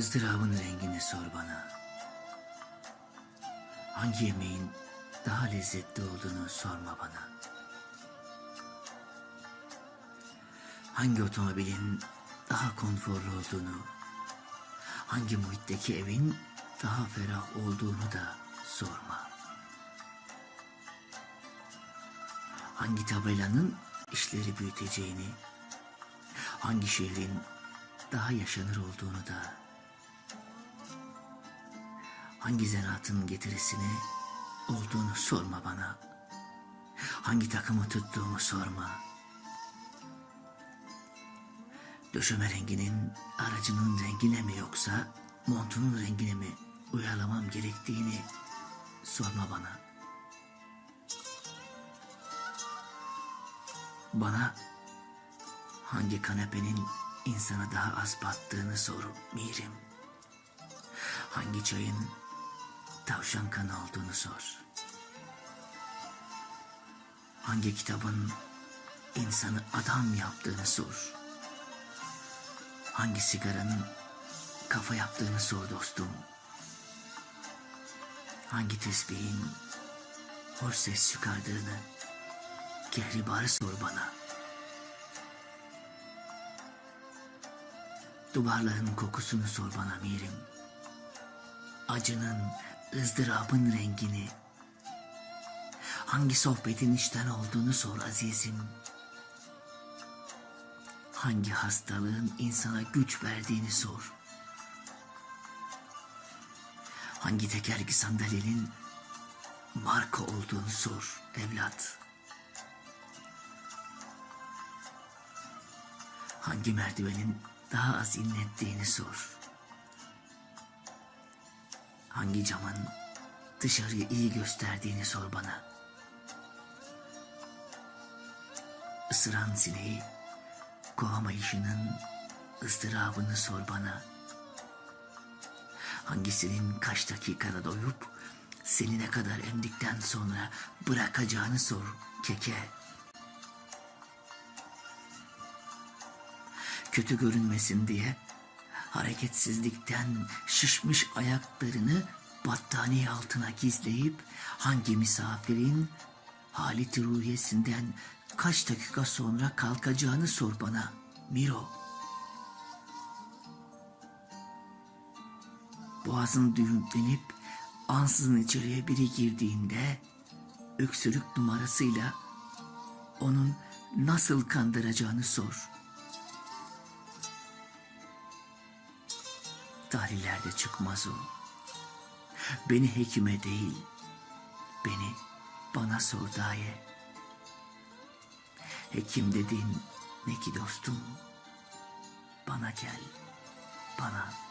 ızdırabın rengini sor bana. Hangi yemeğin daha lezzetli olduğunu sorma bana. Hangi otomobilin daha konforlu olduğunu, hangi muhitteki evin daha ferah olduğunu da sorma. Hangi tabelanın işleri büyüteceğini, hangi şehrin daha yaşanır olduğunu da, hangi zanaatın getirisini olduğunu sorma bana. Hangi takımı tuttuğumu sorma. Döşeme renginin aracının rengine mi yoksa montunun rengine mi uyarlamam gerektiğini sorma bana. Bana hangi kanepenin insana daha az battığını sor Mirim. Hangi çayın tavşan kanı olduğunu sor. Hangi kitabın insanı adam yaptığını sor. Hangi sigaranın kafa yaptığını sor dostum. Hangi tesbihin hoş ses çıkardığını kehribarı sor bana. Duvarların kokusunu sor bana Mirim. Acının, ızdırabın rengini. Hangi sohbetin işten olduğunu sor azizim. Hangi hastalığın insana güç verdiğini sor. Hangi tekerlekli sandalyenin marka olduğunu sor evlat. Hangi merdivenin daha az inlettiğini sor. Hangi camın dışarıyı iyi gösterdiğini sor bana. Isıran sineği kovamayışının ızdırabını sor bana. Hangisinin kaç dakikada doyup seni ne kadar emdikten sonra bırakacağını sor keke. Kötü görünmesin diye hareketsizlikten şişmiş ayaklarını battaniye altına gizleyip hangi misafirin haleti ruhiyesinden kaç dakika sonra kalkacağını sor bana Miro. Boğazın düğümlenip ansızın içeriye biri girdiğinde öksürük numarasıyla onun nasıl kandıracağını sor. Tahlillerde çıkmaz o. Beni hekime değil, beni bana sor daye. Hekim dedin ne ki dostum, bana gel, bana